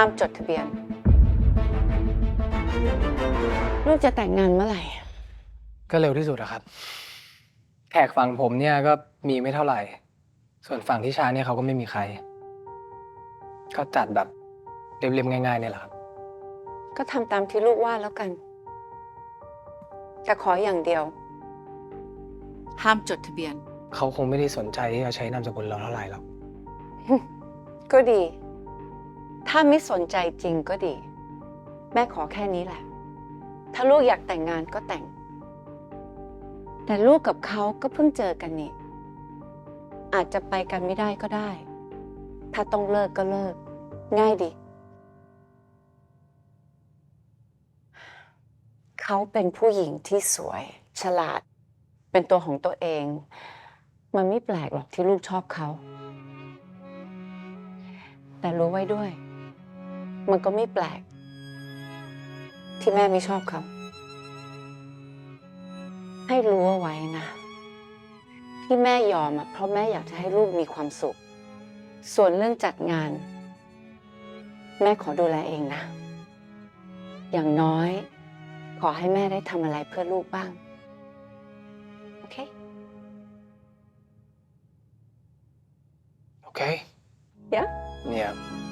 ห้ามจดทะเบียน ลูกจะแต่งงานเมื่อไหร่ ก็เร็วที่สุดอะครับ แขกฝั่งผมเนี่ยก็มีไม่เท่าไหร่ ส่วนฝั่งที่ชาเนี่ยเขาก็ไม่มีใคร ก็จัดแบบเรียบๆง่ายๆเนี่ยแหละครับ ก็ทำตามที่ลูกว่าแล้วกัน แต่ขออย่างเดียว ห้ามจดทะเบียน เขาคงไม่ได้สนใจที่จะใช้นามสกุลเราเท่าไหร่หรอก ก็ดี ถ้าไม่สนใจจริงก็ดี แม่ขอแค่นี้แหละ ถ้าลูกอยากแต่งงานก็แต่ง แต่ลูกกับเขาก็เพิ่งเจอกันนี่ อาจจะไปกันไม่ได้ก็ได้ ถ้าต้องเลิกก็เลิก ง่ายดี เขาเป็นผู้หญิงที่สวย ฉลาด เป็นตัวของตัวเอง มันไม่แปลกหรอกที่ลูกชอบเขาแต่รู้ไว้ด้วย มันก็ไม่แปลก ที่แม่ไม่ชอบเขาให้รู้เอาไว้นะ ที่แม่ยอมอะเพราะแม่อยากจะให้ลูกมีความสุข ส่วนเรื่องจัดงาน แม่ขอดูแลเองนะ อย่างน้อย ขอให้แม่ได้ทำอะไรเพื่อลูกบ้าง โอเคโอเค Yeah? Yeah